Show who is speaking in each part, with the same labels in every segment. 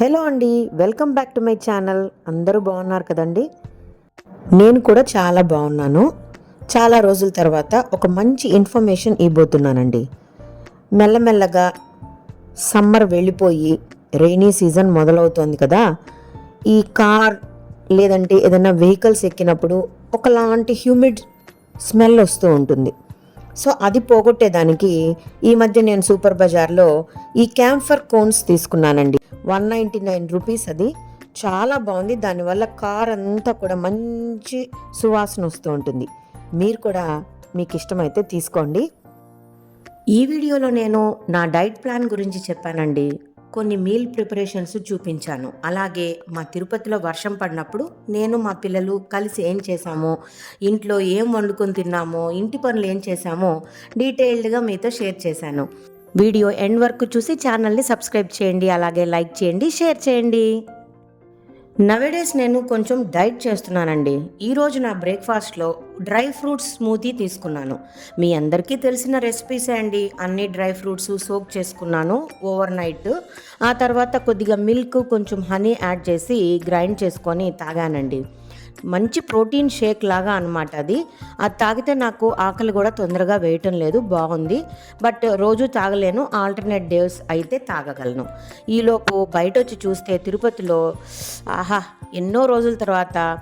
Speaker 1: Hello అండి welcome back to my channel. అందరూ బాగున్నారు కదండి? నేను కూడా చాలా బాగున్నాను. చాలా రోజుల తర్వాత ఒక మంచి ఇన్ఫర్మేషన్ ఇవ్వబోతున్నానండి. మెల్లమెల్లగా సమ్మర్ వెళ్ళిపోయి రెయినీ సీజన్ మొదలవుతోంది కదా. ఈ కార్ లేదంటే ఏదైనా వెహికల్స్ ఎక్కినప్పుడు ఒకలాంటి హ్యూమిడ్ స్మెల్ వస్తూ ఉంటుంది. సో అది పోగొట్టేదానికి ఈ మధ్య నేను సూపర్ బజార్లో ఈ క్యాంఫర్ కోన్స్ తీసుకున్నానండి. వన్ నైంటీ నైన్ రూపీస్ అది. చాలా బాగుంది. దానివల్ల కార్ అంతా కూడా మంచి సువాసన వస్తూ ఉంటుంది. మీరు కూడా మీకు ఇష్టమైతే తీసుకోండి. ఈ వీడియోలో నేను నా డైట్ ప్లాన్ గురించి చెప్పానండి. కొన్ని మీల్ ప్రిపరేషన్స్ చూపించాను. అలాగే మా తిరుపతిలో వర్షం పడినప్పుడు నేను మా పిల్లలు కలిసి ఏం చేశామో ఇంట్లో ఏం వండుకొని తిన్నామో ఇంటి పనులు ఏం చేశామో డీటెయిల్డ్గా మీతో షేర్ చేశాను. వీడియో ఎండ్ వరకు చూసి ఛానల్ని సబ్స్క్రైబ్ చేయండి. అలాగే లైక్ చేయండి షేర్ చేయండి. నవేడేస్ నేను కొంచెం డైట్ చేస్తున్నానండి. ఈరోజు నా బ్రేక్ఫాస్ట్లో డ్రై ఫ్రూట్స్ స్మూతీ తీసుకున్నాను. మీ అందరికీ తెలిసిన రెసిపీసే అండి. అన్ని డ్రై ఫ్రూట్స్ సోక్ చేసుకున్నాను ఓవర్ నైట్. ఆ తర్వాత కొద్దిగా మిల్క్ కొంచెం హనీ యాడ్ చేసి గ్రైండ్ చేసుకొని తాగానండి. మంచి ప్రోటీన్ షేక్ లాగా అనమాట అది. అది తాగితే నాకు ఆకలి కూడా తొందరగా వేయటం లేదు బాగుంది. బట్ రోజు తాగలేను ఆల్టర్నేట్ డేస్ అయితే తాగగలను. ఈలోపు బయట వచ్చి చూస్తే తిరుపతిలో ఆహా ఎన్నో రోజుల తర్వాత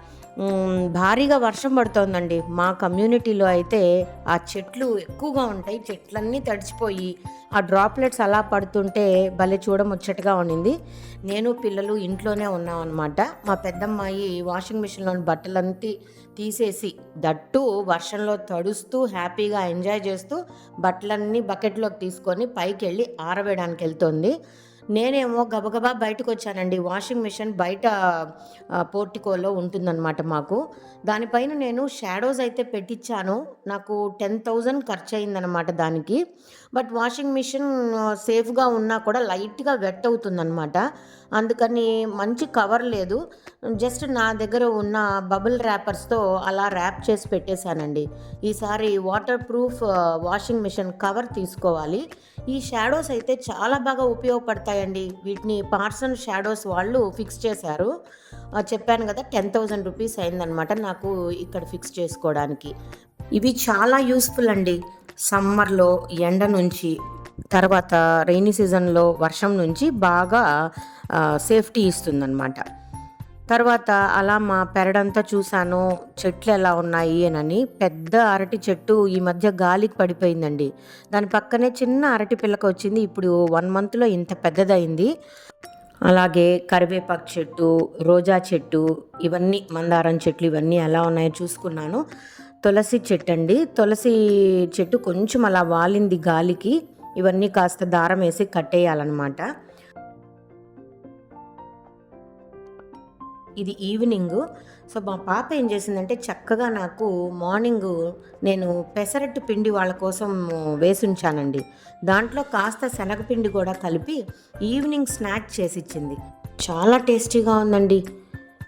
Speaker 1: భారీగా వర్షం పడుతోందండి. మా కమ్యూనిటీలో అయితే ఆ చెట్లు ఎక్కువగా ఉంటాయి. చెట్లన్నీ తడిచిపోయి ఆ డ్రాప్లెట్స్ అలా పడుతుంటే భలే చూడముచ్చటగా ఉండింది నేను పిల్లలు ఇంట్లోనే ఉన్నాం అనమాట మా పెద్దమ్మాయి వాషింగ్ మిషన్లోని బట్టలంతా తీసేసి దట్టు వర్షంలో తడుస్తూ హ్యాపీగా ఎంజాయ్ చేస్తూ బట్టలన్నీ బకెట్లోకి తీసుకొని పైకి వెళ్ళి ఆరవేయడానికి వెళ్తుంది నేనేమో గబగబా బయటకు వచ్చానండి వాషింగ్ మిషన్ బయట పోర్టికోలో ఉంటుందన్నమాట మాకు. దానిపైన నేను షాడోస్ అయితే పెట్టించాను నాకు టెన్ థౌజండ్ ఖర్చు అయిందనమాట దానికి. బట్ వాషింగ్ మిషన్ సేఫ్గా ఉన్నా కూడా లైట్గా వెట్ అవుతుందన్నమాట. అందుకని మంచి కవర్ లేదు. జస్ట్ నా దగ్గర ఉన్న బబుల్ ర్యాపర్స్తో అలా ర్యాప్ చేసి పెట్టేశానండి. ఈసారి waterproof washing machine cover తీసుకోవాలి. ఈ షాడోస్ అయితే చాలా బాగా ఉపయోగపడతాయండి. వీటిని పార్సన్ షాడోస్ వాళ్ళు ఫిక్స్ చేశారు. చెప్పాను కదా టెన్ థౌజండ్ రూపీస్ అయిందనమాట నాకు ఇక్కడ ఫిక్స్ చేసుకోవడానికి. ఇవి చాలా యూస్ఫుల్ అండి. సమ్మర్లో ఎండ నుంచి తర్వాత రెయినీ సీజన్లో వర్షం నుంచి బాగా సేఫ్టీ ఇస్తుందన్నమాట. తర్వాత అలా మా పెరడంతా చూశాను చెట్లు ఎలా ఉన్నాయి అని పెద్ద అరటి చెట్టు ఈ మధ్య గాలికి పడిపోయిందండి. దాని పక్కనే చిన్న అరటి పిల్లక వచ్చింది ఇప్పుడు వన్ మంత్లో ఇంత పెద్దదైంది అలాగే కరివేపాకు చెట్టు రోజా చెట్టు ఇవన్నీ మందారం చెట్లు ఇవన్నీ ఎలా ఉన్నాయో చూసుకున్నాను. తులసి చెట్టు అండి తులసి చెట్టు కొంచెం అలా వాలింది గాలికి ఇవన్నీ కాస్త దారం వేసి కట్టేయాలన్నమాట. ఇది ఈవినింగ్. సో మా పాప ఏం చేసిందంటే చక్కగా నాకు మార్నింగ్ నేను పెసరట్టు పిండి వాళ్ళ కోసం వేసి ఉంచానండి దాంట్లో కాస్త శనగపిండి కూడా కలిపి ఈవినింగ్ స్నాక్ చేసి ఇచ్చింది చాలా టేస్టీగా ఉందండి.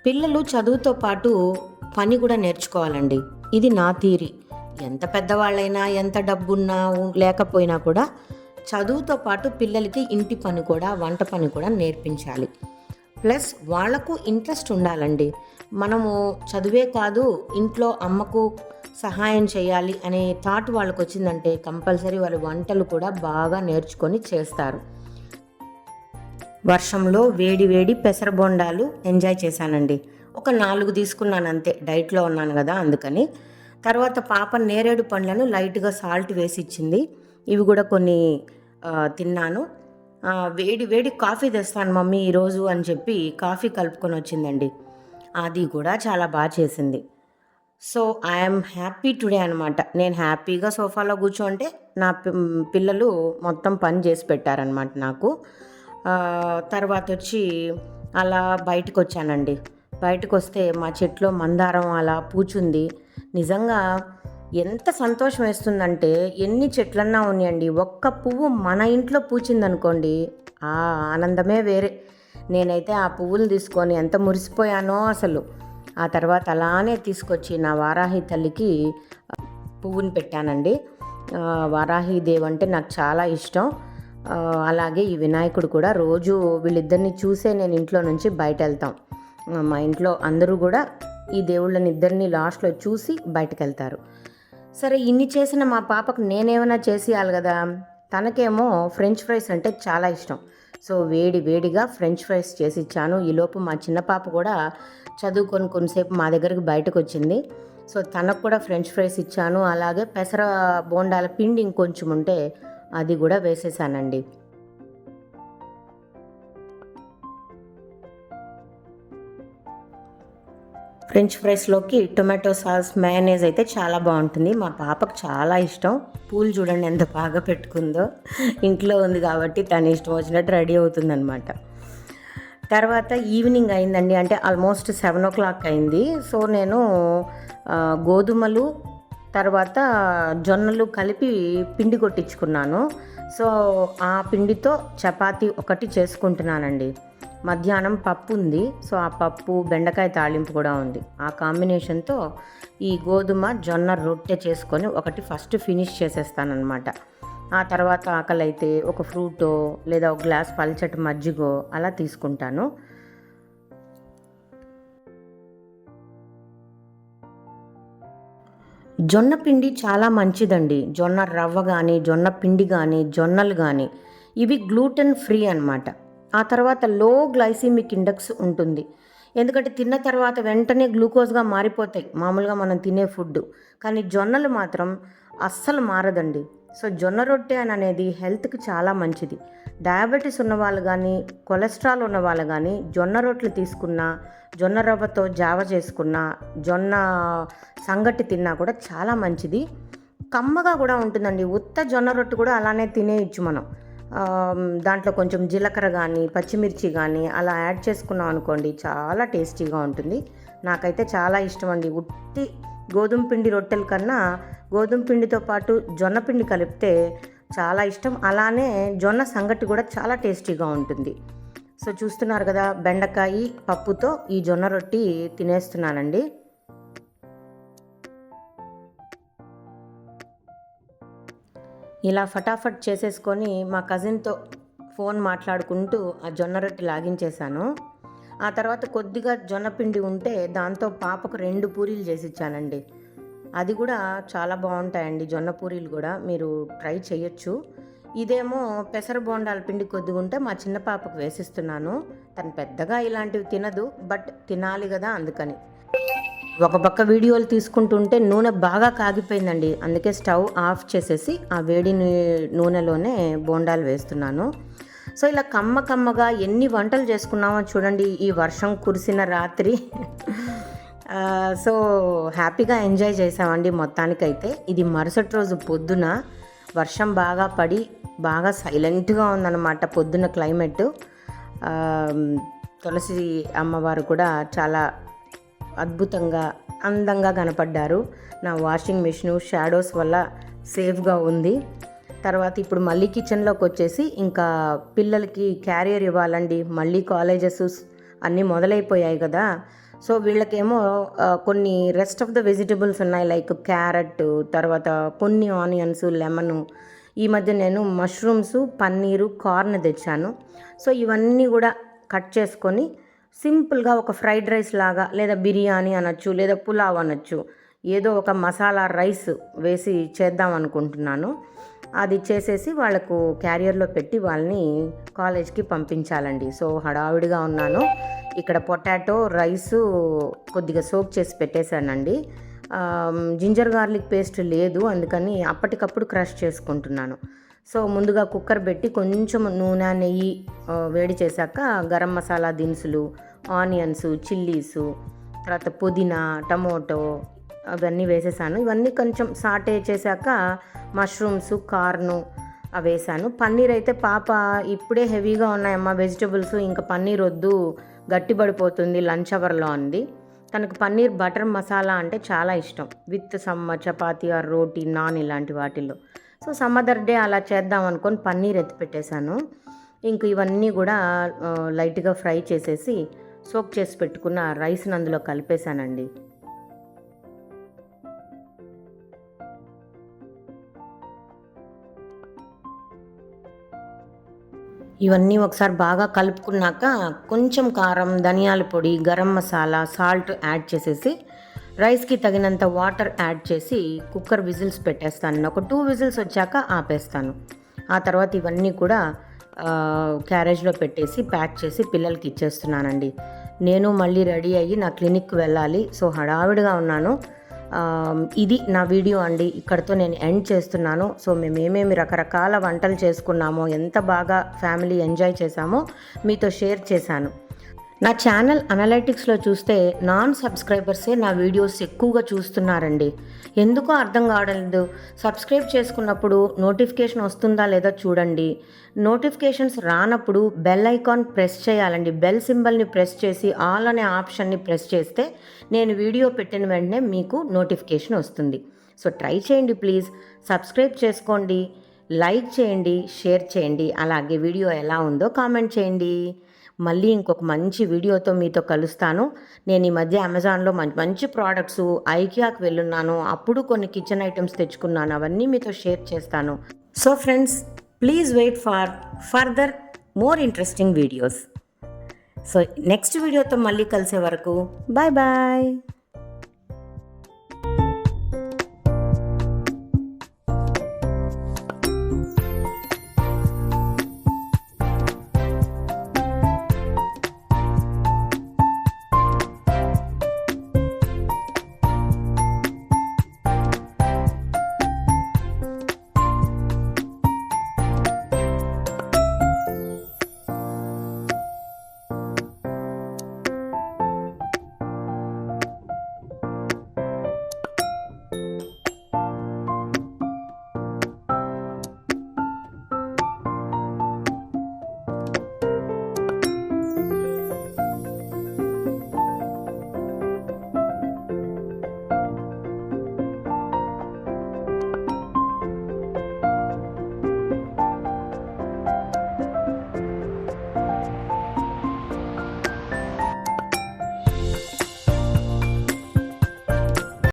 Speaker 1: పిల్లలు చదువుతో పాటు పని కూడా నేర్చుకోవాలండి. ఇది నా థీరీ. ఎంత పెద్దవాళ్ళైనా ఎంత డబ్బున్నా లేకపోయినా కూడా చదువుతో పాటు పిల్లలకి ఇంటి పని కూడా వంట పని కూడా నేర్పించాలి. ప్లస్ వాళ్ళకు ఇంట్రెస్ట్ ఉండాలండి. మనము చదువే కాదు ఇంట్లో అమ్మకు సహాయం చేయాలి అనే థాట్ వాళ్ళకు వచ్చిందంటే కంపల్సరీ వాళ్ళ వంటలు కూడా బాగా నేర్చుకొని చేస్తారు. వర్షంలో వేడి వేడి పెసర బొండాలు ఎంజాయ్ చేశానండి. ఒక నాలుగు తీసుకున్నాను అంతే డైట్లో ఉన్నాను కదా అందుకని. తర్వాత పాప నేరేడు పండ్లను లైట్గా సాల్ట్ వేసి ఇచ్చింది ఇవి కూడా కొన్ని తిన్నాను. వేడి వేడి కాఫీ తెస్తాను మమ్మీ ఈరోజు అని చెప్పి కాఫీ కలుపుకొని వచ్చిందండి. అది కూడా చాలా బాగా చేసింది. సో ఐఎమ్ హ్యాపీ టుడే అనమాట నేను హ్యాపీగా సోఫాలో కూర్చోంటే నా పిల్లలు మొత్తం పని చేసి పెట్టారనమాట నాకు. తర్వాత వచ్చి అలా బయటకు వచ్చానండి బయటకు వస్తే మా చెట్లో మందారం అలా పూచుంది. నిజంగా ఎంత సంతోషం వేస్తుందంటే ఎన్ని చెట్లన్నా ఉన్నాయండి. ఒక్క పువ్వు మన ఇంట్లో పూచిందనుకోండి ఆ ఆనందమే వేరే. నేనైతే ఆ పువ్వులు తీసుకొని ఎంత మురిసిపోయానో అసలు. ఆ తర్వాత అలానే తీసుకొచ్చి నా వారాహి తల్లికి పువ్వుని పెట్టానండి. వారాహి దేవి అంటే నాకు చాలా ఇష్టం. అలాగే ఈ వినాయకుడు కూడా రోజు వీళ్ళిద్దరిని చూసే నేను ఇంట్లో నుంచి బయట వెళ్తాం మా ఇంట్లో అందరూ కూడా ఈ దేవుళ్ళని ఇద్దరిని లాస్ట్లో చూసి బయటకు వెళ్తారు సరే ఇన్ని చేసిన మా పాపకు నేనేమైనా చేసేయాలి కదా? తనకేమో ఫ్రెంచ్ ఫ్రైస్ అంటే చాలా ఇష్టం. సో వేడి వేడిగా ఫ్రెంచ్ ఫ్రైస్ చేసి ఇచ్చాను ఈలోపు మా చిన్న పాప కూడా చదువుకొని కొంతసేపు మా దగ్గరికి బయటకు వచ్చింది సో తనకు కూడా ఫ్రెంచ్ ఫ్రైస్ ఇచ్చాను. అలాగే పెసర బోండాల పిండి ఇంకొంచెం ఉంటే అది కూడా వేసేసానండి. ఫ్రెంచ్ ఫ్రైస్లోకి టొమాటో సాస్ మయోనైజ్ అయితే చాలా బాగుంటుంది. మా పాపకు చాలా ఇష్టం. పూలు చూడండి ఎంత బాగా పెట్టుకుందో. ఇంట్లో ఉంది కాబట్టి తను ఇష్టం వచ్చినట్టు రెడీ అవుతుందనమాట తర్వాత ఈవినింగ్ అయిందండి. అంటే ఆల్మోస్ట్ సెవెన్ ఓ క్లాక్ అయింది. సో నేను గోధుమలు తర్వాత జొన్నలు కలిపి పిండి కొట్టించుకున్నాను. సో ఆ పిండితో చపాతీ ఒకటి చేసుకుంటున్నానండి. మధ్యాహ్నం పప్పు ఉంది. సో ఆ పప్పు బెండకాయ తాళింపు కూడా ఉంది. ఆ కాంబినేషన్తో ఈ గోధుమ జొన్న రొట్టె చేసుకొని ఒకటి ఫస్ట్ ఫినిష్ చేసేస్తానన్నమాట. ఆ తర్వాత ఆకలి అయితే ఒక ఫ్రూటో లేదా ఒక గ్లాస్ పల్చటి మజ్జిగో అలా తీసుకుంటాను. జొన్న పిండి చాలా మంచిదండి. జొన్న రవ్వ కానీ జొన్న పిండి కానీ జొన్నలు కానీ ఇవి గ్లూటెన్ ఫ్రీ అన్నమాట. ఆ తర్వాత లో గ్లైసిమిక్ ఇండెక్స్ ఉంటుంది. ఎందుకంటే తిన్న తర్వాత వెంటనే గ్లూకోజ్గా మారిపోతాయి. మామూలుగా మనం తినే ఫుడ్ కానీ జొన్నలు మాత్రం అస్సలు మారదండి. సో జొన్న రొట్టె అని అనేది హెల్త్కి చాలా మంచిది. డయాబెటీస్ ఉన్న వాళ్ళు కానీ కొలెస్ట్రాల్ ఉన్న వాళ్ళు కానీ జొన్న రొట్టెలు తీసుకున్నా జొన్న రవ్వతో జావ చేసుకున్నా జొన్న సంగటి తిన్నా కూడా చాలా మంచిది. కమ్మగా కూడా ఉంటుందండి. ఉత్త జొన్న రొట్టె కూడా అలానే తినేయచ్చు మనం. దాంట్లో కొంచెం జీలకర్ర కానీ పచ్చిమిర్చి కానీ అలా యాడ్ చేసుకున్నాం అనుకోండి చాలా టేస్టీగా ఉంటుంది. నాకైతే చాలా ఇష్టం అండి ఉట్టి గోధుమ పిండి రొట్టెల కన్నా గోధుమ పిండితో పాటు జొన్న పిండి కలిపితే చాలా ఇష్టం. అలానే జొన్న సంగటి కూడా చాలా టేస్టీగా ఉంటుంది. సో చూస్తున్నారు కదా బెండకాయ పప్పుతో ఈ జొన్న రొట్టి తినేస్తున్నానండి. ఇలా ఫటాఫట్ చేసేసుకొని మా కజిన్తో ఫోన్ మాట్లాడుకుంటూ ఆ జొన్న రొట్టె లాగించేశాను. ఆ తర్వాత కొద్దిగా జొన్న పిండి ఉంటే దాంతో పాపకు రెండు పూరీలు చేసి ఇచ్చానండి అది కూడా చాలా బాగుంటాయండి జొన్న పూరీలు కూడా. మీరు ట్రై చేయొచ్చు. ఇదేమో పెసర బోండాల పిండి కొద్దిగా ఉంటే మా చిన్న పాపకు వేసిస్తున్నాను. తను పెద్దగా ఇలాంటివి తినదు బట్ తినాలి కదా అందుకని. ఒక పక్క వీడియోలు తీసుకుంటుంటే నూనె బాగా కాగిపోయిందండి. అందుకే స్టవ్ ఆఫ్ చేసేసి ఆ వేడి నూనెలోనే బోండాలు వేస్తున్నాను. సో ఇలా కమ్మ కమ్మగా ఎన్ని వంటలు చేసుకున్నామో చూడండి. ఈ వర్షం కురిసిన రాత్రి. సో హ్యాపీగా ఎంజాయ్ చేసామండి మొత్తానికైతే. ఇది మరుసటి రోజు పొద్దున వర్షం బాగా పడి బాగా సైలెంట్గా ఉందన్నమాట పొద్దున క్లైమేట్. తులసి అమ్మవారు కూడా చాలా అద్భుతంగా అందంగా కనపడ్డారు. నా వాషింగ్ మిషన్ షాడోస్ వల్ల సేఫ్గా ఉంది. తర్వాత ఇప్పుడు మళ్ళీ కిచెన్లోకి వచ్చేసి ఇంకా పిల్లలకి క్యారియర్ ఇవ్వాలండి. మళ్ళీ కాలేజెస్ అన్నీ మొదలైపోయాయి కదా. సో వీళ్ళకేమో కొన్ని రెస్ట్ ఆఫ్ ద వెజిటబుల్స్ ఉన్నాయి. లైక్ క్యారెట్ తర్వాత కొన్ని ఆనియన్స్ లెమను ఈ మధ్య నేను మష్రూమ్స్ పన్నీరు కార్న్ తెచ్చాను. సో ఇవన్నీ కూడా కట్ చేసుకొని సింపుల్గా ఒక ఫ్రైడ్ రైస్ లాగా లేదా బిర్యానీ అనొచ్చు లేదా పులావ్ అనొచ్చు ఏదో ఒక మసాలా రైస్ వేసి చేద్దాం అనుకుంటున్నాను. అది చేసేసి వాళ్ళకు క్యారియర్లో పెట్టి వాళ్ళని కాలేజ్కి పంపించాలండి. సో హడావిడిగా ఉన్నాను. ఇక్కడ పొటాటో రైస్ కొద్దిగా సోక్ చేసి పెట్టేశానండి. జింజర్ గార్లిక్ పేస్ట్ లేదు అందుకని అప్పటికప్పుడు క్రష్ చేసుకుంటున్నాను. సో ముందుగా కుక్కర్ పెట్టి కొంచెం నూనె నెయ్యి వేడి చేశాక గరం మసాలా దినుసులు ఆనియన్స్ చిల్లీసు తర్వాత పుదీనా టమోటో అవన్నీ వేసేసాను. ఇవన్నీ కొంచెం సాటే చేశాక మష్రూమ్స్ కార్ను అవి వేసాను. పన్నీర్ అయితే పాప ఇప్పుడే హెవీగా ఉన్నాయమ్మా వెజిటబుల్స్. ఇంకా పన్నీర్ వద్దు గట్టిపడిపోతుంది లంచ్ అవర్లో అంది. తనకు పన్నీర్ బటర్ మసాలా అంటే చాలా ఇష్టం. విత్ సమ్మ చపాతీ ఆర్ రోటీ నాన్ ఇలాంటి వాటిల్లో. సో సమ్మదర్ డే అలా చేద్దాం అనుకొని పన్నీర్ ఎత్తి పెట్టేశాను. ఇంక ఇవన్నీ కూడా లైట్గా ఫ్రై చేసేసి సోక్ చేసి పెట్టుకున్న రైస్ని అందులో కలిపేశానండి. ఇవన్నీ ఒకసారి బాగా కలుపుకున్నాక కొంచెం కారం ధనియాల పొడి గరం మసాలా సాల్ట్ యాడ్ చేసేసి రైస్కి తగినంత వాటర్ యాడ్ చేసి కుక్కర్ విజిల్స్ పెట్టేస్తాను. ఒక టూ విజిల్స్ వచ్చాక ఆపేస్తాను. ఆ తర్వాత ఇవన్నీ కూడా క్యారేజ్లో పెట్టేసి ప్యాక్ చేసి పిల్లలకి ఇచ్చేస్తున్నానండి. నేను మళ్ళీ రెడీ అయ్యి నా క్లినిక్కి వెళ్ళాలి. సో హడావిడిగా ఉన్నాను. ఇది నా వీడియో అండి. ఇక్కడితో నేను ఎండ్ చేస్తున్నాను. సో మేము ఏమేమి రకరకాల వంటలు చేసుకున్నామో ఎంత బాగా ఫ్యామిలీ ఎంజాయ్ చేశామో మీతో షేర్ చేశాను. నా ఛానల్ అనలైటిక్స్లో చూస్తే నాన్ సబ్స్క్రైబర్సే నా వీడియోస్ ఎక్కువగా చూస్తున్నారండి. ఎందుకో అర్థం కావడం సబ్స్క్రైబ్ చేసుకున్నప్పుడు నోటిఫికేషన్ వస్తుందా లేదా చూడండి. నోటిఫికేషన్స్ రానప్పుడు బెల్ ఐకాన్ ప్రెస్ చేయాలండి. బెల్ సింబల్ని ప్రెస్ చేసి ఆల్ అనే ఆప్షన్ని ప్రెస్ చేస్తే నేను వీడియో పెట్టిన వెంటనే మీకు నోటిఫికేషన్ వస్తుంది. సో ట్రై చేయండి ప్లీజ్. సబ్స్క్రైబ్ చేసుకోండి. లైక్ చేయండి. షేర్ చేయండి. అలాగే వీడియో ఎలా ఉందో కామెంట్ చేయండి. మళ్ళీ ఇంకొక మంచి వీడియోతో మీతో కలుస్తాను. నేను ఈ మధ్య అమెజాన్లో మంచి మంచి ప్రోడక్ట్స్ ఐకియాకి వెళ్ళున్నాను. అప్పుడు కొన్ని కిచెన్ ఐటమ్స్ తెచ్చుకున్నాను. అవన్నీ మీతో షేర్ చేస్తాను. So friends please wait for further more interesting videos. So next వీడియోతో మళ్ళీ కలిసే వరకు బాయ్ బాయ్!